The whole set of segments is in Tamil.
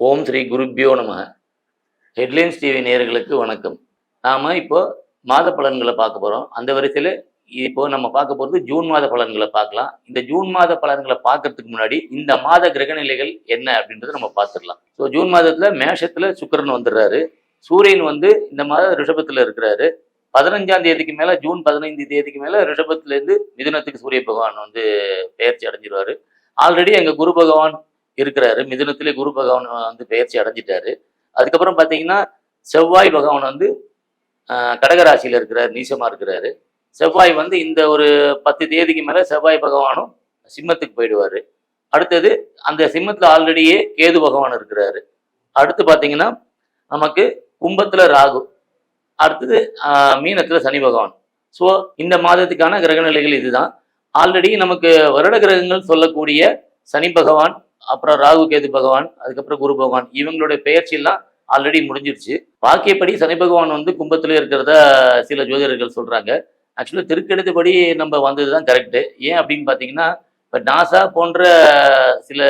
ஓம் ஸ்ரீ குருப்பியோ நம ஹெட்லைன்ஸ் டிவி நேர்களுக்கு வணக்கம். நாம இப்போ மாத பலன்களை பார்க்க போகிறோம் அந்த வரிசையில் இப்போ நம்ம பார்க்க போகிறது ஜூன் மாத பலன்களை பார்க்கலாம். இந்த ஜூன் மாத பலன்களை பார்க்கறதுக்கு முன்னாடி இந்த மாத கிரகநிலைகள் என்ன அப்படின்றத நம்ம பார்த்துடலாம். ஸோ ஜூன் மாதத்தில் மேஷத்தில் சுக்கிரன் வந்துடுறாரு. சூரியன் வந்து இந்த மாதம் ரிஷபத்தில் இருக்கிறாரு. பதினஞ்சாம் தேதிக்கு மேலே ஜூன் பதினைந்து தேதிக்கு மேலே ரிஷபத்துலேருந்து மிதுனத்துக்கு சூரிய பகவான் வந்து பெயர்ச்சி அடைஞ்சிருவாரு. ஆல்ரெடி எங்கள் குரு பகவான் இருக்கிறாரு. மிதுனத்திலே குரு பகவான் வந்து பெயர்ச்சி அடைஞ்சிட்டாரு. அதுக்கப்புறம் பார்த்தீங்கன்னா செவ்வாய் பகவான் வந்து கடகராசியில் இருக்கிறார் நீசமாக இருக்கிறாரு. செவ்வாய் வந்து இந்த ஒரு பத்து தேதிக்கு மேலே செவ்வாய் பகவானும் சிம்மத்துக்கு போயிடுவார். அடுத்தது அந்த சிம்மத்தில் ஆல்ரெடியே கேது பகவான் இருக்கிறாரு. அடுத்து பார்த்தீங்கன்னா நமக்கு கும்பத்தில் ராகு. அடுத்தது மீனத்தில் சனி பகவான். ஸோ இந்த மாதத்துக்கான கிரகநிலைகள் இதுதான். ஆல்ரெடி நமக்கு வருட கிரகங்கள் சொல்லக்கூடிய சனி பகவான் அப்புறம் ராகு கேது பகவான் அதுக்கப்புறம் குரு பகவான் இவங்களுடைய பெயர்ச்சியெல்லாம் ஆல்ரெடி முடிஞ்சிருச்சு. வாக்கியப்படி சனி பகவான் வந்து கும்பத்துல இருக்கிறதா சில ஜோதிடர்கள் சொல்றாங்க. ஆக்சுவலாக திருக்கெடுத்தபடி நம்ம வந்தது தான் கரெக்டு ஏன் அப்படின்னு பார்த்தீங்கன்னா இப்போ நாசா போன்ற சில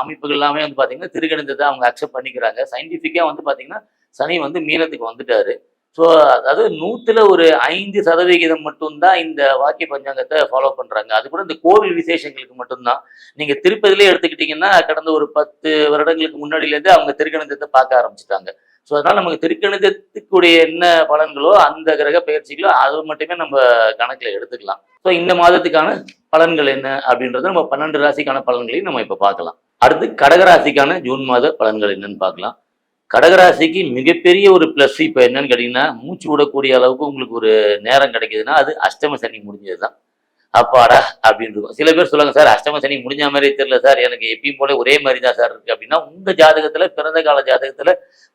அமைப்புகள் எல்லாமே வந்து பார்த்தீங்கன்னா திருக்கணிதத்தை அவங்க அக்செப்ட் பண்ணிக்கிறாங்க. சயின்டிஃபிக்காக வந்து பார்த்தீங்கன்னா சனி வந்து மீனத்துக்கு வந்துட்டாரு. ஸோ அதாவது நூற்றுல ஒரு ஐந்து சதவிகிதம் மட்டும்தான் இந்த வாக்கிய பஞ்சாங்கத்தை ஃபாலோ பண்ணுறாங்க அது கூட இந்த கோவில் விசேஷங்களுக்கு மட்டும்தான். நீங்கள் திருப்பதிலே எடுத்துக்கிட்டிங்கன்னா கடந்த ஒரு பத்து வருடங்களுக்கு முன்னாடியிலேருந்து அவங்க திருக்கணிதத்தை பார்க்க ஆரம்பிச்சிட்டாங்க. ஸோ அதனால் நமக்கு திருக்கணிதத்துக்குடைய என்ன பலன்களோ அந்த கிரக பயிற்சிகளோ அது மட்டுமே நம்ம கணக்கில் எடுத்துக்கலாம். ஸோ இந்த மாதத்துக்கான பலன்கள் என்ன அப்படின்றத நம்ம பன்னெண்டு ராசிக்கான பலன்களையும் நம்ம இப்போ பார்க்கலாம். அடுத்து கடகராசிக்கான ஜூன் மாத பலன்கள் என்னன்னு பார்க்கலாம். கடகராசிக்கு மிகப்பெரிய ஒரு ப்ளஸ் இப்போ என்னன்னு கேட்டிங்கன்னா மூச்சு விடக்கூடிய அளவுக்கு உங்களுக்கு ஒரு நேரம் கிடைக்குதுன்னா அது அஷ்டம சனி முடிஞ்சது தான் அப்பாடா அப்படின்னு இருக்கும். சில பேர் சொல்லுவாங்க சார் அஷ்டம சனி முடிஞ்ச மாதிரி தெரியல சார். எனக்கு எப்பயும் போல ஒரே மாதிரி தான் சார் இருக்கு. அப்படின்னா உங்கள் ஜாதகத்தில் பிறந்த கால ஜாதகத்தில்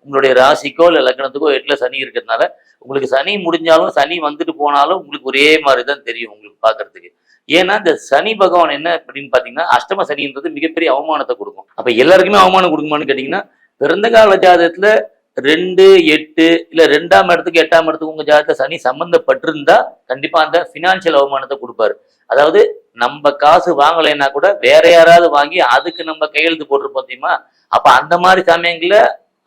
உங்களுடைய ராசிக்கோ இல்லை லக்னத்துக்கோ எட்டில் சனி இருக்கிறதுனால உங்களுக்கு சனி முடிஞ்சாலும் சனி வந்துட்டு போனாலும் உங்களுக்கு ஒரே மாதிரி தான் தெரியும் உங்களுக்கு பார்க்கறதுக்கு ஏன்னா இந்த சனி பகவான் என்ன அப்படின்னு பார்த்தீங்கன்னா அஷ்டம சனின்றது மிகப்பெரிய அவமானத்தை கொடுக்கும். அப்போ எல்லாருக்குமே அவமானம் கொடுக்குமான்னு கேட்டிங்கன்னா பிறந்த கால ஜாதகத்துல ரெண்டு எட்டு இல்ல ரெண்டாம் இடத்துக்கு எட்டாம் இடத்துக்கு உங்க ஜாதகத்தை சனி சம்பந்தப்பட்டிருந்தா கண்டிப்பா அந்த பினான்சியல் அவமானத்தை கொடுப்பாரு. அதாவது நம்ம காசு வாங்கலைன்னா கூட வேற யாராவது வாங்கி அதுக்கு நம்ம கையெழுத்து போட்டிருப்போம் தெரியுமா? அப்ப அந்த மாதிரி சமயங்கள்ல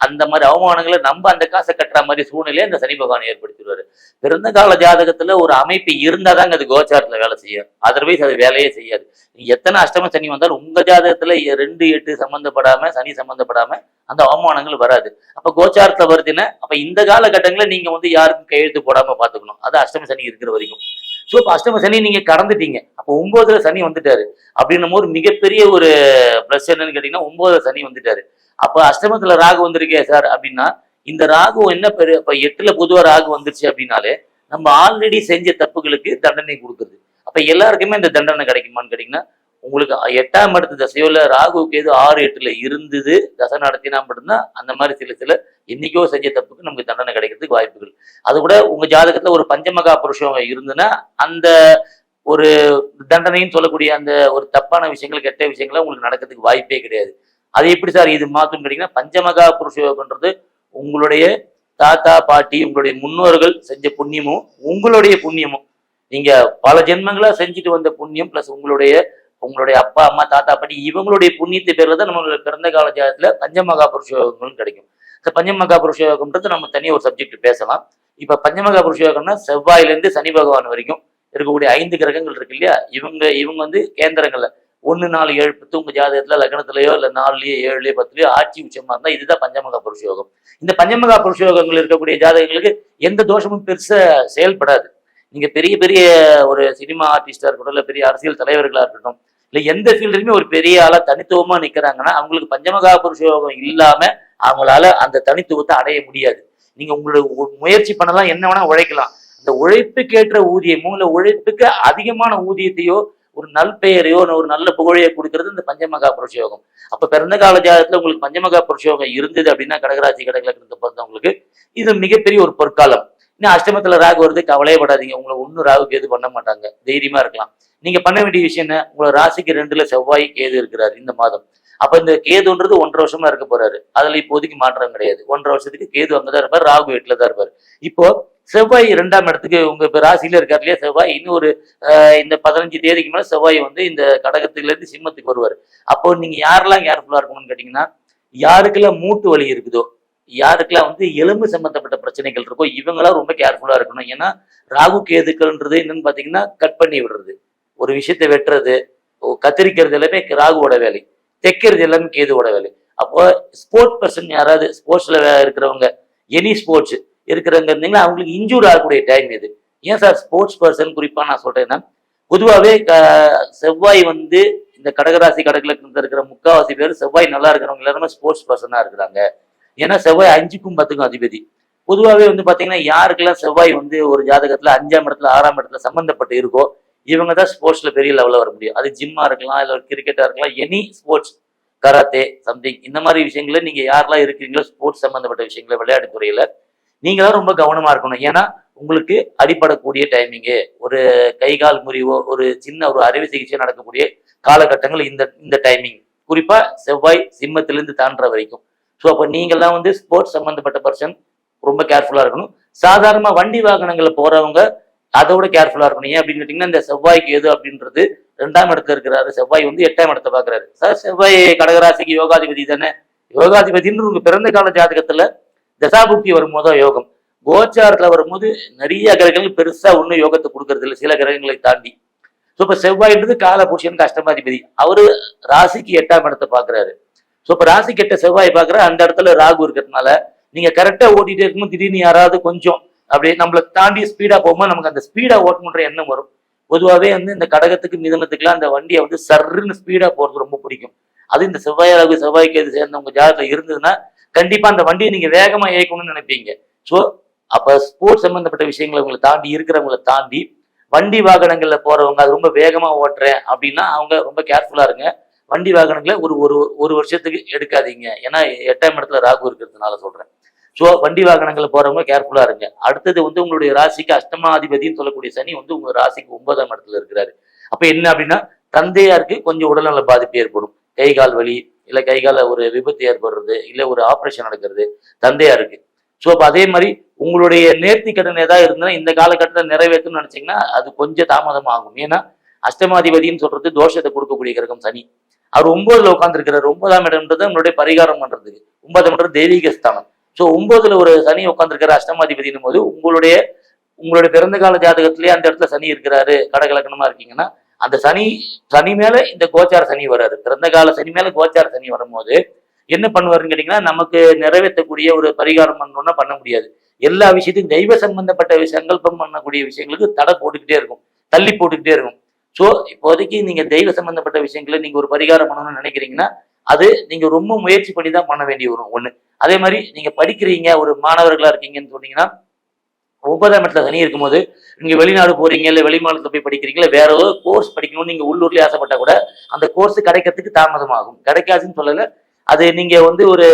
அந்த மாதிரி அவமானங்களை நம்ம அந்த காசை கட்டுற மாதிரி சூழ்நிலையை அந்த சனி பகவான் ஏற்படுத்திடுவாரு. பிறந்த கால ஜாதகத்துல ஒரு அமைப்பு இருந்தாதாங்க அது கோச்சாரத்துல வேலை செய்யும் அதர்வைஸ் அது வேலையே செய்யாது. எத்தனை அஷ்டம சனி வந்தாலும் உங்க ஜாதகத்துல ரெண்டு எட்டு சம்பந்தப்படாம சனி சம்பந்தப்படாம அந்த அவமானங்கள் வராது. அப்ப கோச்சாரத்துல வருதுன்னா அப்ப இந்த காலகட்டங்களில் நீங்க வந்து யாருக்கும் கையெழுத்து போடாம பாத்துக்கணும் அது அஷ்டம சனி இருக்கிற வரைக்கும். ஸோ இப்போ அஷ்டம சனி நீங்க கடந்துட்டீங்க. அப்போ ஒன்பதுல சனி வந்துட்டாரு. அப்படின்னும் ஒரு மிகப்பெரிய ஒரு பிளஸ் என்னன்னு கேட்டீங்கன்னா ஒன்பதுல சனி வந்துட்டாரு. அப்போ அஷ்டமத்துல ராகு வந்திருக்கே சார் அப்படின்னா இந்த ராகு என்ன பெரிய இப்போ எட்டுல பொதுவா ராகு வந்துருச்சு அப்படின்னாலே நம்ம ஆல்ரெடி செஞ்ச தப்புகளுக்கு தண்டனை கொடுக்குறது. அப்ப எல்லாருக்குமே இந்த தண்டனை கிடைக்குமான்னு கேட்டீங்கன்னா உங்களுக்கு எட்டாம் இடத்து தசையோ ராகுவுக்கு ராகு ஆறு எட்டுல இருந்தது தசை நடத்தினா மட்டும்தான் அந்த மாதிரி சில சில இன்னைக்கோ செஞ்ச தப்புக்கு நமக்கு தண்டனை கிடைக்கிறதுக்கு வாய்ப்புகள். அது கூட உங்க ஜாதகத்துல ஒரு பஞ்சமகா புருஷம் இருந்துன்னா அந்த ஒரு தண்டனைன்னு சொல்லக்கூடிய அந்த ஒரு தப்பான விஷயங்கள் கெட்ட விஷயங்களை உங்களுக்கு நடக்கிறதுக்கு வாய்ப்பே கிடையாது. அது எப்படி சார் இது மாத்தும் கேட்டீங்கன்னா பஞ்சமகா புருஷயோகம்ன்றது உங்களுடைய தாத்தா பாட்டி உங்களுடைய முன்னோர்கள் செஞ்ச புண்ணியமும் உங்களுடைய புண்ணியமும். நீங்க பல ஜென்மங்களா செஞ்சுட்டு வந்த புண்ணியம் பிளஸ் உங்களுடைய உங்களுடைய அப்பா அம்மா தாத்தா பாட்டி இவங்களுடைய புண்ணியத்தை பேர்ல தான் நம்மளுடைய பிறந்த கால ஜாதத்துல பஞ்சமகா புருஷயோகங்களும் கிடைக்கும். இந்த பஞ்சமகா புருஷயோகம்ன்றது நம்ம தனியாக ஒரு சப்ஜெக்ட் பேசலாம். இப்ப பஞ்சமகா புருஷயோகம்னா செவ்வாயிலேருந்து செவ்வாயிலிருந்து சனி பகவான் வரைக்கும் இருக்கக்கூடிய ஐந்து கிரகங்கள் இருக்கு இல்லையா? இவங்க இவங்க வந்து கேந்திரங்கள்ல. ஒன்று நாலு ஏழு பத்து உங்க ஜாதகத்துல லக்னத்திலேயோ இல்லை நாலுலயோ ஏழுலயோ பத்துலயோ ஆட்சி உச்சமா இருந்தா இதுதான் பஞ்சமகா புருஷயோகம் இந்த பஞ்சமகா புருஷயோகங்கள் இருக்கக்கூடிய ஜாதகங்களுக்கு எந்த தோஷமும் பெருசா செயல்படாது. நீங்க பெரிய பெரிய ஒரு சினிமா ஆர்டிஸ்டா இருக்கட்டும் இல்ல பெரிய அரசியல் தலைவர்களா இருக்கட்டும் இல்லை எந்த ஃபீல்டுலையுமே ஒரு பெரிய ஆளா தனித்துவமா நிக்கிறாங்கன்னா அவங்களுக்கு பஞ்சமகா புருஷ யோகம் இல்லாம அவங்களால அந்த தனித்துவத்தை அடைய முடியாது. நீங்க உங்களோட முயற்சி பண்ணலாம் என்ன வேணா உழைக்கலாம். அந்த உழைப்புக்கேற்ற ஊதியமோ இல்லை உழைப்புக்கு அதிகமான ஊதியத்தையோ ஒரு நல் பெயரையோ ஒரு நல்ல புகழையோ கொடுக்கறது இந்த பஞ்சமகா புருஷயோகம் அப்போ அப்ப பிறந்த கால ஜாதகத்துல உங்களுக்கு பஞ்சமகா புருஷயோகம் இருந்தது அப்படின்னா கடகராசி கடகலக்கிரத்தை பிறந்தவங்களுக்கு இது மிகப்பெரிய ஒரு பொற்காலம். இன்னும் அஷ்டமத்துல ராகு வருது கவலையே படாதீங்க உங்களை ஒன்றும் ராகுக்கு எது பண்ண மாட்டாங்க. தைரியமா இருக்கலாம். நீங்க பண்ண வேண்டிய விஷயம் என்ன? உங்களோட ராசிக்கு ரெண்டுல செவ்வாய் கேது இருக்கிறாரு இந்த மாதம். அப்ப இந்த கேதுன்றது ஒன்றரை வருஷமா இருக்க போறாரு. அதுல இப்போதைக்கு மாற்றம் கிடையாது. ஒன்றரை வருஷத்துக்கு கேது அங்கதான் இருப்பார் ராகு வீட்டுல தான் இருப்பார். இப்போ செவ்வாய் இரண்டாம் இடத்துக்கு உங்க இப்ப ராசியில இருக்காரு இல்லையா? செவ்வாய் இன்னும் ஒரு இந்த பதினஞ்சு தேதிக்கு மேல செவ்வாய் வந்து இந்த கடகத்துல இருந்து சிம்மத்துக்கு வருவார். அப்போ நீங்க யாரெல்லாம் கேர்ஃபுல்லா இருக்கணும்னு கேட்டீங்கன்னா யாருக்கெல்லாம் மூட்டு வலி இருக்குதோ யாருக்கெல்லாம் வந்து எலும்பு சம்பந்தப்பட்ட பிரச்சனைகள் இருக்கோ இவங்களாம் ரொம்ப கேர்ஃபுல்லா இருக்கணும். ஏன்னா ராகு கேதுக்கள்ன்றது என்னன்னு பாத்தீங்கன்னா கட் பண்ணி விடுறது. ஒரு விஷயத்தை வெட்டுறது ஓ, கத்திரிக்கிறது எல்லாமே ராகுவோட வேலை. தைக்கிறது எல்லாமே கேதுவோட வேலை. அப்போ ஸ்போர்ட்ஸ் பர்சன் யாராவது ஸ்போர்ட்ஸ்ல இருக்கிறவங்க எனி ஸ்போர்ட்ஸ் இருக்கிறவங்க இருந்தீங்கன்னா அவங்களுக்கு இன்ஜூர் ஆகக்கூடிய டைம் இது. ஏன் சார் ஸ்போர்ட்ஸ் பர்சன் குறிப்பாக நான் சொல்றேன்னா பொதுவாகவே செவ்வாய் வந்து இந்த கடகராசி கடகில் இருக்கிற முக்காவாசி பேர் செவ்வாய் நல்லா இருக்கிறவங்க எல்லாருமே ஸ்போர்ட்ஸ் பர்சனாக இருக்கிறாங்க. ஏன்னா செவ்வாய் அஞ்சுக்கும் பத்துக்கும் அதிபதி. பொதுவாகவே வந்து பார்த்தீங்கன்னா யாருக்கெல்லாம் செவ்வாய் வந்து ஒரு ஜாதகத்தில் அஞ்சாம் இடத்துல ஆறாம் இடத்துல சம்மந்தப்பட்டு இருக்கோ இவங்க தான் ஸ்போர்ட்ஸில் பெரிய லெவலில் வர முடியும். அது ஜிம்மாக இருக்கலாம் இல்லை கிரிக்கெட்டாக இருக்கலாம் எனி ஸ்போர்ட்ஸ் கராத்தே சம்திங் இந்த மாதிரி விஷயங்கள நீங்கள் யாரெல்லாம் இருக்கிறீங்களோ ஸ்போர்ட்ஸ் சம்மந்தப்பட்ட விஷயங்கள விளையாட்டு துறையில் நீங்களாம் தான் ரொம்ப கவனமாக இருக்கணும். ஏன்னா உங்களுக்கு அடிபடக்கூடிய டைமிங்கு ஒரு கை கால் முறிவோ ஒரு சின்ன ஒரு அறுவை சிகிச்சை நடக்கக்கூடிய காலகட்டங்கள் இந்த இந்த டைமிங் குறிப்பாக செவ்வாய் சிம்மத்திலேருந்து தாண்டுற வரைக்கும். ஸோ அப்போ நீங்கள்லாம் வந்து ஸ்போர்ட்ஸ் சம்மந்தப்பட்ட பர்சன் ரொம்ப கேர்ஃபுல்லாக இருக்கணும். சாதாரணமாக வண்டி வாகனங்களில் போகிறவங்க அதோட கேர்ஃபுல்லா இருக்கணும். ஏன் அப்படின்னு கேட்டீங்கன்னா இந்த செவ்வாய்க்கு எது அப்படின்றது ரெண்டாம் இடத்துல இருக்கிறாரு. செவ்வாய் வந்து எட்டாம் இடத்தை பாக்குறாரு சார் செவ்வாய் கடகராசிக்கு யோகாதிபதி தானே? யோகாதிபதின்னு உங்க பிறந்த கால ஜாதகத்துல தசாபுக்தி வரும்போதோ யோகம். கோச்சாரத்துல வரும்போது நிறைய கிரகங்கள் பெருசா ஒன்றும் யோகத்தை கொடுக்கறது இல்லை. சில கிரகங்களை தாண்டி. ஸோ இப்போ செவ்வாய்ன்றது கால புருஷனுக்கு அஷ்டமாதிபதி. அவரு ராசிக்கு எட்டாம் இடத்தை பாக்குறாரு ஸோ இப்போ ராசிக்கு எட்ட செவ்வாய் பாக்குற அந்த இடத்துல ராகு இருக்கிறதுனால நீங்க கரெக்டா ஓட்டிட்டே இருக்கும்போது திடீர்னு யாராவது கொஞ்சம் அப்படியே நம்மளை தாண்டி ஸ்பீடா போகும்போது நமக்கு அந்த ஸ்பீடா ஓட்டணுன்ற எண்ணம் வரும். பொதுவாகவே வந்து இந்த கடகத்துக்கு மிதனத்துக்குலாம் அந்த வண்டியை வந்து சர்ருன்னு ஸ்பீடா போறது ரொம்ப பிடிக்கும். அது இந்த செவ்வாய் ராகு செவ்வாய்க்கு எது சேர்ந்தவங்க ஜாதகத்துல இருந்ததுன்னா கண்டிப்பா அந்த வண்டியை நீங்க வேகமா இயக்கணும்னு நினைப்பீங்க. ஸோ அப்ப ஸ்போர்ட்ஸ் சம்பந்தப்பட்ட விஷயங்களை உங்களை தாண்டி இருக்கிறவங்களை தாண்டி வண்டி வாகனங்கள்ல போறவங்க அது ரொம்ப வேகமா ஓட்டுறேன் அப்படின்னா அவங்க ரொம்ப கேர்ஃபுல்லா இருங்க. வண்டி வாகனங்களை ஒரு ஒரு ஒரு வருஷத்துக்கு எடுக்காதீங்க. ஏன்னா எட்டாம் இடத்துல ராகு இருக்கிறதுனால சொல்றேன். ஸோ வண்டி வாகனங்களில் போறவங்க கேர்ஃபுல்லா இருங்க. அடுத்தது வந்து உங்களுடைய ராசிக்கு அஷ்டமாதிபதினு சொல்லக்கூடிய சனி வந்து உங்க ராசிக்கு ஒன்பதாம் இடத்துல இருக்கிறாரு. அப்ப என்ன அப்படின்னா தந்தையாருக்கு கொஞ்சம் உடல்நல பாதிப்பு ஏற்படும். கை கால் வலி இல்ல கை கால ஒரு விபத்து ஏற்படுறது இல்ல ஒரு ஆபரேஷன் நடக்கிறது தந்தையாருக்கு. ஸோ அப்போ அதே மாதிரி உங்களுடைய நேர்த்தி கடன் ஏதாவது இருந்தால் இந்த காலகட்டத்தில் நிறைவேற்றணும்னு நினச்சிங்கன்னா அது கொஞ்சம் தாமதமாகும் ஏன்னா அஷ்டமாதிபதின்னு சொல்றது தோஷத்தை கொடுக்கக்கூடிய கிரகம் சனி. அவர் ஒன்பதுல உட்காந்துருக்கிறார் ஒன்பதாம் இடம்ன்றது நம்மளுடைய பரிகாரம் பண்றதுக்கு. ஒன்பதாம் இடம் தெய்வீக ஸ்தானம். ஸோ ஒன்பதுல ஒரு சனி உட்காந்துருக்கிற அஷ்டமாதிபதினும் போது உங்களுடைய உங்களுடைய பிறந்த கால ஜாதகத்திலேயே அந்த இடத்துல சனி இருக்கிறாரு கடகலக்கணமா இருக்கீங்கன்னா அந்த சனி சனி மேல இந்த கோச்சார சனி வராது. பிறந்த கால சனி மேல கோச்சார சனி வரும்போது என்ன பண்ணுவாருன்னு கேட்டீங்கன்னா நமக்கு நிறைவேற்றக்கூடிய ஒரு பரிகாரம் பண்ணணும்னா பண்ண முடியாது. எல்லா விஷயத்தையும் தெய்வ சம்பந்தப்பட்ட சங்கல்பம் பண்ணக்கூடிய விஷயங்களுக்கு தடை போட்டுக்கிட்டே இருக்கும். தள்ளி போட்டுக்கிட்டே இருக்கும். ஸோ இப்போதைக்கு நீங்க தெய்வ சம்பந்தப்பட்ட விஷயங்களை நீங்க ஒரு பரிகாரம் பண்ணணும்னு நினைக்கிறீங்கன்னா அது நீங்க ரொம்ப முயற்சி பண்ணி தான் பண்ண வேண்டிய வரும் ஒண்ணு. அதே மாதிரி நீங்க படிக்கிறீங்க ஒரு மாணவர்களா இருக்கீங்கன்னு சொன்னீங்கன்னா ஒன்பதாம் இடத்துல சனி இருக்கும்போது நீங்க வெளிநாடு போறீங்க இல்ல வெளிமாநிலத்துல போய் படிக்கிறீங்களா வேற ஏதோ கோர்ஸ் படிக்கணும்னு நீங்க உள்ளூர்லேயே ஆசைப்பட்டா கூட அந்த கோர்ஸ் கிடைக்கிறதுக்கு தாமதமாகும். கிடைக்காதுன்னு சொல்லல. அது நீங்க வந்து ஒரு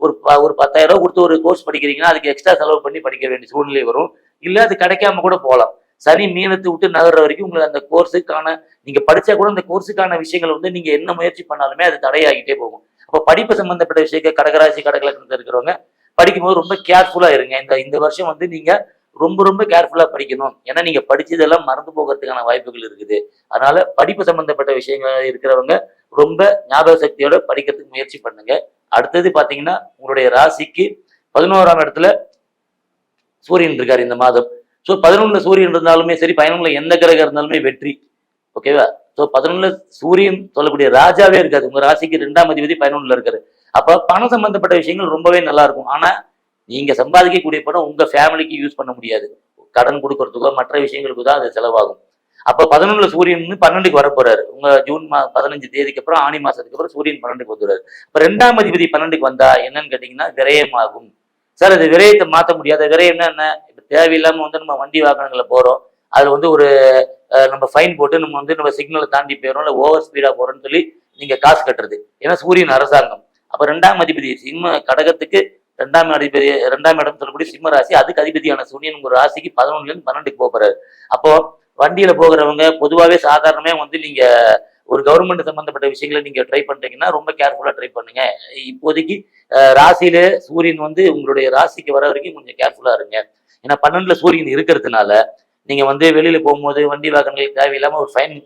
ஒரு ப- ஒரு பத்தாயிரம் ரூபா கொடுத்து ஒரு கோர்ஸ் படிக்கிறீங்கன்னா அதுக்கு எக்ஸ்ட்ரா செலவு பண்ணி படிக்க வேண்டிய சூழ்நிலை வரும். இல்ல அது கிடைக்காம கூட போகலாம். சரி மீனத்தை விட்டு நகர்ற வரைக்கும் உங்களுக்கு அந்த கோர்ஸுக்கான நீங்க படிச்சா கூட அந்த கோர்ஸுக்கான விஷயங்கள் வந்து நீங்க என்ன முயற்சி பண்ணாலுமே அது தடையாகிட்டே போகும். அப்போ படிப்பு சம்பந்தப்பட்ட விஷயங்கள் கடகராசி கடகலக்கணத்தில் இருக்கிறவங்க படிக்கும்போது ரொம்ப கேர்ஃபுல்லா இருங்க. இந்த இந்த வருஷம் வந்து நீங்க ரொம்ப ரொம்ப கேர்ஃபுல்லா படிக்கணும். ஏன்னா நீங்க படிச்சதெல்லாம் மறந்து போகிறதுக்கான வாய்ப்புகள் இருக்குது. அதனால படிப்பு சம்பந்தப்பட்ட விஷயங்கள் இருக்கிறவங்க ரொம்ப ஞாபக சக்தியோட படிக்கிறதுக்கு முயற்சி பண்ணுங்க. அடுத்தது பாத்தீங்கன்னா உங்களுடைய ராசிக்கு பதினோராம் இடத்துல சூரியன் இருக்காரு இந்த மாதம். ஸோ பதினொன்றுல சூரியன் இருந்தாலுமே சரி பதினொன்றுல எந்த கிரகம் இருந்தாலுமே வெற்றி. ஓகேவா ஸோ பதினொன்றுல சூரியன் சொல்லக்கூடிய ராஜாவே இருக்காது உங்க ராசிக்கு ரெண்டாம் அதிபதி பதினொன்றுல இருக்காரு. அப்போ பணம் சம்பந்தப்பட்ட விஷயங்கள் ரொம்பவே நல்லா இருக்கும். ஆனா நீங்க சம்பாதிக்கக்கூடிய பணம் உங்க ஃபேமிலிக்கு யூஸ் பண்ண முடியாது. கடன் கொடுக்கறதுக்கோ மற்ற விஷயங்களுக்கு தான் அது செலவாகும். அப்போ பதினொன்றுல சூரியன் பன்னெண்டுக்கு வரப்போறாரு உங்க ஜூன் மா பதினஞ்சு தேதிக்கு அப்புறம் ஆணி மாசத்துக்கு அப்புறம் சூரியன் பன்னெண்டுக்கு வந்துடுறாரு இப்போ ரெண்டாம் அதிபதி பன்னெண்டுக்கு வந்தா என்னன்னு கேட்டீங்கன்னா விரயமாகும். சார் அது விரயத்தை மாற்ற முடியாத. விரயம்னா என்ன? தேவையில்லாமல் தேவையில்லாம வந்து நம்ம வண்டி வாகனங்களில் போறோம். அதுல வந்து ஒரு நம்ம ஃபைன் போட்டு நம்ம வந்து நம்ம சிக்னலை தாண்டி போயிடும் இல்லை ஓவர் ஸ்பீடா போறோம்னு சொல்லி நீங்க காசு கட்டுறது. ஏன்னா சூரியன் அரசாங்கம். அப்ப ரெண்டாம் அதிபதி சிம்ம கடகத்துக்கு ரெண்டாம் அதிபதி ரெண்டாம் இடம் சொல்லக்கூடிய சிம்ம ராசி அதுக்கு அதிபதியான சூரியன் ஒரு ராசிக்கு பதினொன்னுல இருந்து பன்னெண்டுக்கு போக போறாரு. அப்போ வண்டியில போகிறவங்க பொதுவாகவே சாதாரணமே வந்து நீங்க ஒரு கவர்மெண்ட் சம்பந்தப்பட்ட விஷயங்களை நீங்க ட்ரை பண்றீங்கன்னா ரொம்ப கேர்ஃபுல்லா ட்ரை பண்ணுங்க. இப்போதைக்கு ராசியில சூரியன் வந்து உங்களுடைய ராசிக்கு வர வரைக்கும் கொஞ்சம் கேர்ஃபுல்லா இருங்க. ஏன்னா பன்னெண்டுல சூரியன் இருக்கிறதுனால நீங்க வந்து வெளியில போகும்போது வண்டி வாகனங்களுக்கு தேவையில்லாம ஒரு ஃபைன்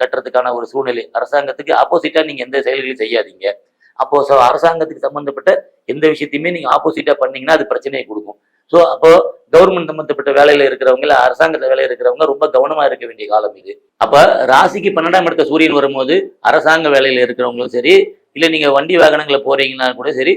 கட்டுறதுக்கான ஒரு சூழ்நிலை. அரசாங்கத்துக்கு ஆப்போசிட்டா நீங்க எந்த செயல்களையும் செய்யாதீங்க. அப்போ ஸோ அரசாங்கத்துக்கு சம்பந்தப்பட்ட எந்த விஷயத்தையுமே நீங்க ஆப்போசிட்டா பண்ணீங்கன்னா அது பிரச்சனையை கொடுக்கும். ஸோ அப்போ கவர்மெண்ட் சம்பந்தப்பட்ட வேலையில இருக்கிறவங்க இல்ல அரசாங்கத்துல வேலையில் இருக்கிறவங்க ரொம்ப கவனமா இருக்க வேண்டிய காலம் இது. அப்ப ராசிக்கு பன்னெண்டாம் இடத்த சூரியன் வரும்போது அரசாங்க வேலையில இருக்கிறவங்களும் சரி இல்லை நீங்கள் வண்டி வாகனங்களை போறீங்கன்னா கூட சரி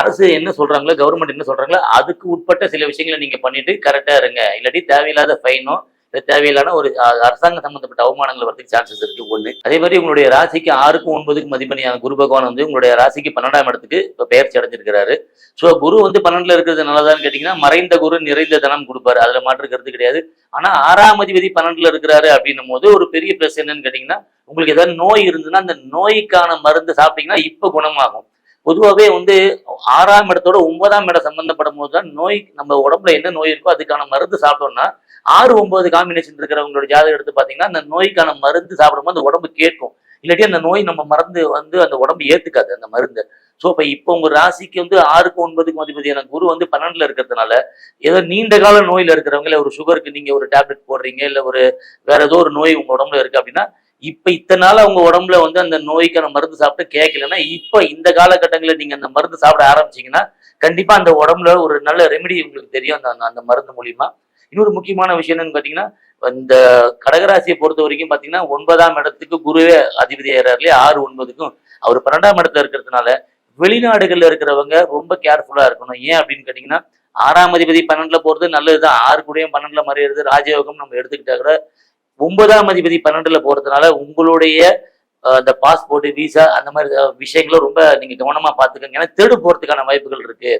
அரசு என்ன சொல்றாங்களோ கவர்மெண்ட் என்ன சொல்றாங்களோ அதுக்கு உட்பட்ட சில விஷயங்களை நீங்கள் பண்ணிட்டு கரெக்டாக இருங்க. இல்லாட்டி தேவையில்லாத ஃபைனோ இல்ல தேவையில்லான ஒரு அரசாங்க அரசாங்கம் சம்பந்தப்பட்ட அவமானங்கள் வரதுக்கு சான்சஸ் இருக்கு. ஒண்ணு. அதே மாதிரி உங்களுடைய ராசிக்கு ஆறுக்கும் ஒன்பதுக்கும் மதிப்பணியான குரு பகவான் வந்து உங்களுடைய ராசிக்கு பன்னெண்டாம் இடத்துக்கு இப்போ பெயர்ச்சி அடைஞ்சிருக்கிறாரு. ஸோ குரு வந்து பன்னெண்டுல இருக்கிறது நல்லதான்னு கேட்டீங்கன்னா மறைந்த குரு நிறைந்த தனம் கொடுப்பாரு. அதுல மாற்றுக்கிறது கிடையாது. ஆனா ஆறாம் அதிபதி பன்னெண்டுல இருக்கிறாரு அப்படின்னும் போது ஒரு பெரிய பிளஸ் என்னன்னு கேட்டீங்கன்னா உங்களுக்கு ஏதாவது நோய் இருந்ததுன்னா அந்த நோய்க்கான மருந்து சாப்பிட்டீங்கன்னா இப்போ குணமாகும். பொதுவாகவே வந்து ஆறாம் இடத்தோட ஒன்பதாம் இடம் சம்பந்தப்படும் போது தான் நோய் நம்ம உடம்புல என்ன நோய் இருக்கோ அதுக்கான மருந்து சாப்பிட்டோம்னா ஆறு ஒன்பது காம்பினேஷன் இருக்கிறவங்களோட ஜாதகம் எடுத்து பார்த்தீங்கன்னா அந்த நோய்க்கான மருந்து சாப்பிடும்போது அந்த உடம்பு கேட்கும். இல்லாட்டி அந்த நோய் நம்ம மருந்து வந்து அந்த உடம்பு ஏத்துக்காது அந்த மருந்து. ஸோ இப்போ இப்போ உங்க ராசிக்கு வந்து ஆறுக்கு ஒன்பதுக்கு அதிபதியான குரு வந்து பன்னெண்டுல இருக்கிறதுனால ஏதோ நீண்ட கால நோயில இருக்கிறவங்க இல்ல ஒரு சுகருக்கு நீங்க ஒரு டேப்லெட் போடுறீங்க இல்ல ஒரு வேற ஏதோ ஒரு நோய் உங்க உடம்புல இருக்கு அப்படின்னா இப்ப இத்தனை நாள் அவங்க உடம்புல வந்து அந்த நோய்க்கான மருந்து சாப்பிட்டு கேட்கலன்னா இப்ப இந்த காலகட்டங்களில் நீங்க அந்த மருந்து சாப்பிட ஆரம்பிச்சீங்கன்னா கண்டிப்பா அந்த உடம்புல ஒரு நல்ல ரெமெடி உங்களுக்கு தெரியும் அந்த அந்த- அந்த மருந்து மூலியமா. இன்னொரு முக்கியமான விஷயம் என்னன்னு பாத்தீங்கன்னா இந்த கடகராசியை பொறுத்த வரைக்கும் பாத்தீங்கன்னா ஒன்பதாம் இடத்துக்கு குருவே அதிபதி இல்லையா? ஆறு ஒன்பதுக்கும். அவர் பன்னெண்டாம் இடத்துல இருக்கிறதுனால வெளிநாடுகள்ல இருக்கிறவங்க ரொம்ப கேர்ஃபுல்லா இருக்கணும். ஏன் அப்படின்னு கேட்டீங்கன்னா ஆறாம் அதிபதி பன்னெண்டுல போறது நல்லதுதான். ஆறு கூடயும் பன்னெண்டுல மறையிறது ராஜயோகம் நம்ம எடுத்துக்கிட்டா கூட ஒன்பதாம் அதிபதி பன்னெண்டுல போறதுனால உங்களுடைய அந்த இந்த பாஸ்போர்ட் விசா அந்த மாதிரி விஷயங்களும் ரொம்ப நீங்க கவனமா பாத்துக்கோங்க ஏன்னா தேடு போறதுக்கான வாய்ப்புகள் இருக்கு.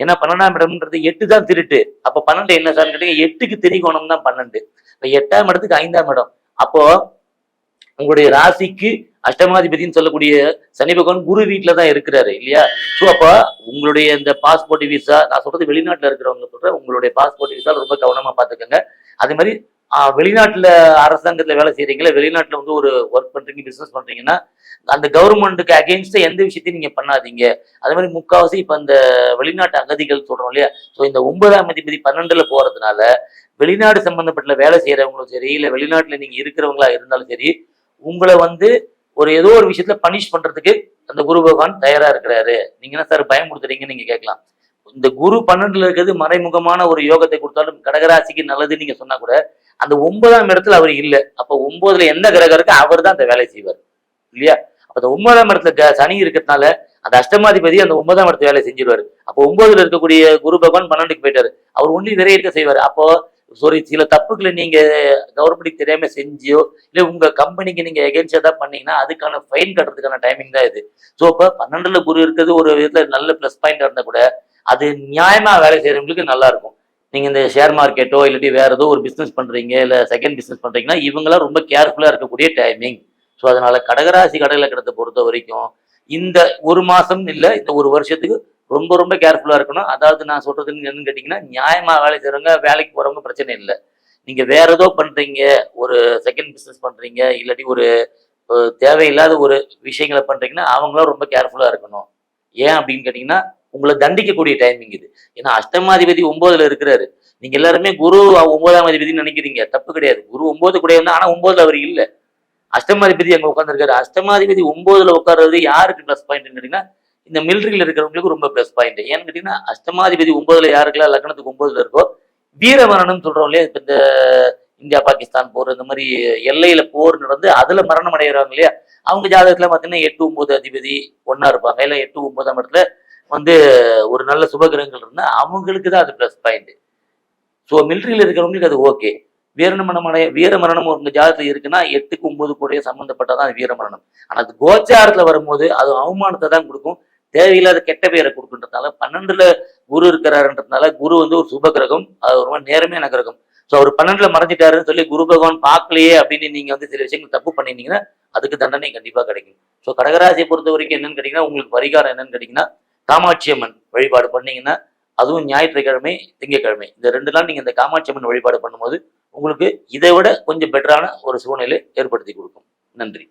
ஏன்னா பன்னெண்டாம் இடம்ன்றது எட்டு தான் திருட்டு. அப்ப பன்னெண்டு என்ன சார் கேட்டீங்க? எட்டுக்கு திரிகோணம் தான் பன்னெண்டு. இப்ப எட்டாம் இடத்துக்கு ஐந்தாம் இடம். அப்போ உங்களுடைய ராசிக்கு அஷ்டமாதிபதினு சொல்லக்கூடிய சனி பகவான் குரு வீட்டில் தான் இருக்கிறாரு இல்லையா? ஸோ அப்ப உங்களுடைய இந்த பாஸ்போர்ட் விசா நான் சொல்றது வெளிநாட்டுல இருக்கிறவங்க சொல்றேன் உங்களுடைய பாஸ்போர்ட் விசா ரொம்ப கவனமா பாத்துக்கோங்க அதே மாதிரி வெளிநாட்டில் அரசாங்கத்தில் வேலை செய்கிறீங்களா வெளிநாட்டில் வந்து ஒரு ஒர்க் பண்ணுறீங்க பிஸ்னஸ் பண்ணுறீங்கன்னா அந்த கவர்மெண்ட்டுக்கு அகேன்ஸ்டாக எந்த விஷயத்தையும் நீங்கள் பண்ணாதீங்க. அதே மாதிரி முக்காவாசி இப்போ இந்த வெளிநாட்டு அகதிகள் சொல்கிறோம் இல்லையா? ஸோ இந்த ஒன்பதாம் அதிபதி பன்னெண்டுல போகிறதுனால வெளிநாடு சம்மந்தப்பட்ட வேலை செய்கிறவங்களும் சரி இல்லை வெளிநாட்டில் நீங்கள் இருக்கிறவங்களா இருந்தாலும் சரி உங்களை வந்து ஒரு ஏதோ ஒரு விஷயத்தில் பனிஷ் பண்ணுறதுக்கு அந்த குரு பகவான் தயாராக இருக்கிறாரு. நீங்கள் என்ன சார் பயமுறுத்துறீங்கன்னு நீங்கள் கேட்கலாம். இந்த குரு பன்னெண்டுல இருக்கிறது மறைமுகமான ஒரு யோகத்தை கொடுத்தாலும் கடகராசிக்கு நல்லதுன்னு நீங்க சொன்னா கூட அந்த ஒன்பதாம் இடத்துல அவர் இல்லை. அப்ப ஒன்பதுல எந்த கிரகம் இருக்கு அவர் தான் அந்த வேலையை செய்வார். இல்லையா? அப்ப அந்த ஒன்பதாம் இடத்துல சனி இருக்கிறதுனால அந்த அஷ்டமாதிபதி அந்த ஒன்பதாம் இடத்துல வேலை செஞ்சிருவாரு. அப்போ ஒன்பதுல இருக்கக்கூடிய குரு பகவான் பன்னெண்டுக்கு போயிட்டாரு. அவர் ஒன்லி நிறைய இருக்க செய்வார். அப்போ சாரி சில தப்புகளை நீங்க கவர்மெண்ட்டுக்கு தெரியாம செஞ்சியோ இல்ல உங்க கம்பெனிக்கு நீங்க எகென்ஸ்டா தான் பண்ணீங்கன்னா அதுக்கான ஃபைன் கட்டுறதுக்கான டைமிங் தான் இது. ஸோ இப்போ பன்னெண்டுல குரு இருக்கிறது ஒரு விதத்துல நல்ல ப்ளஸ் பாயிண்ட் இருந்தா கூட அது நியாயமா வேலை செய்யறவங்களுக்கு நல்லா இருக்கும். நீங்கள் இந்த ஷேர் மார்க்கெட்டோ இல்லாட்டி வேறு ஏதோ ஒரு பிஸ்னஸ் பண்ணுறீங்க இல்லை செகண்ட் பிஸ்னஸ் பண்ணுறீங்கன்னா இவங்களாம் ரொம்ப கேர்ஃபுல்லாக இருக்கக்கூடிய டைமிங் ஸோ அதனால் கடகராசி கடலை கிடத்தை பொறுத்த வரைக்கும் இந்த ஒரு மாதம் இல்லை இந்த ஒரு வருஷத்துக்கு ரொம்ப ரொம்ப கேர்ஃபுல்லாக இருக்கணும். அதாவது நான் சொல்கிறதுன்னு என்னன்னு கேட்டிங்கன்னா நியாயமாக வேலை செய்கிறவங்க வேலைக்கு போகிறவங்க பிரச்சனை இல்லை. நீங்கள் வேற ஏதோ பண்ணுறீங்க ஒரு செகண்ட் பிஸ்னஸ் பண்ணுறீங்க இல்லாட்டி ஒரு தேவையில்லாத ஒரு விஷயங்களை பண்ணுறீங்கன்னா அவங்களும் ரொம்ப கேர்ஃபுல்லாக இருக்கணும். ஏன் அப்படின்னு கேட்டிங்கன்னா உங்களை தண்டிக்கக்கூடிய டைமிங் இது. ஏன்னா அஷ்டமாதிபதி ஒன்பதுல இருக்கிறாரு. நீங்க எல்லாருமே குரு ஒன்பதாம் அதிபதினு நினைக்கிறீங்க. தப்பு கிடையாது. குரு ஒன்பது கூட இருந்தா ஆனா ஒன்பதுல அவர் இல்ல. அஷ்டமாதிபதி அங்க உட்காந்துருக்காரு அஷ்டமாதிபதி ஒன்பதுல உட்கார்றது யாருக்கு ப்ளஸ் பாயிண்ட் கேட்டீங்கன்னா இந்த மிலிட்ரியில் இருக்கிறவங்களுக்கு ரொம்ப ப்ளஸ் பாயிண்ட் ஏன்னு கேட்டீங்கன்னா அஷ்டமாதிபதி ஒன்பதுல யாருக்கெல்லாம் லக்னத்துக்கு ஒன்பதுல இருக்கோ வீரமரணம் சொல்றோம் இல்லையா? இப்ப இந்த இந்தியா பாகிஸ்தான் போர் இந்த மாதிரி எல்லையில போர் நடந்து அதுல மரணம் அடைகிறாங்க இல்லையா? அவங்க ஜாதகத்துல பாத்தீங்கன்னா எட்டு ஒன்பது அதிபதி ஒன்னா இருப்பாங்க. இல்ல எட்டு ஒன்பதாம் இடத்துல வந்து ஒரு நல்ல சுபகிரகங்கள் இருந்தால் அவங்களுக்கு தான் அது ப்ளஸ் பாயிண்ட் ஸோ மிலிட்ரியில் இருக்கிறவங்களுக்கு அது ஓகே வீரமரணம் வீரமரணம் உங்க ஜாதகத்தில் இருக்குன்னா எட்டுக்கு ஒன்பது கூட சம்மந்தப்பட்டதான் அது வீரமரணம் ஆனால் அது கோச்சாரத்தில் வரும்போது அது அவமானத்தை தான் கொடுக்கும். தேவையில்லாத கெட்ட பெயரை கொடுக்குன்றதுனால பன்னெண்டுல குரு இருக்கிறாருன்றதுனால குரு வந்து ஒரு சுப கிரகம் அது ரொம்ப நேரமே கிரகம் ஸோ அவர் பன்னெண்டுல மறைஞ்சிட்டாருன்னு சொல்லி குரு பகவான் பார்க்கலையே அப்படின்னு நீங்க வந்து சில விஷயங்கள் தப்பு பண்ணிருந்தீங்கன்னா அதுக்கு தண்டனை கண்டிப்பாக கிடைக்கும். ஸோ கடகராசியை பொறுத்த வரைக்கும் என்னன்னு கேட்டீங்கன்னா உங்களுக்கு பரிகாரம் என்னன்னு கேட்டீங்கன்னா காமாட்சி அம்மன் வழிபாடு பண்ணீங்கன்னா அதுவும் ஞாயிற்றுக்கிழமை திங்கட்கிழமை. இந்த ரெண்டு நாள் நீங்கள் இந்த காமாட்சி அம்மன் வழிபாடு பண்ணும்போது உங்களுக்கு இதை விட கொஞ்சம் பெட்டரான ஒரு சூழ்நிலை ஏற்படுத்தி கொடுக்கும். நன்றி.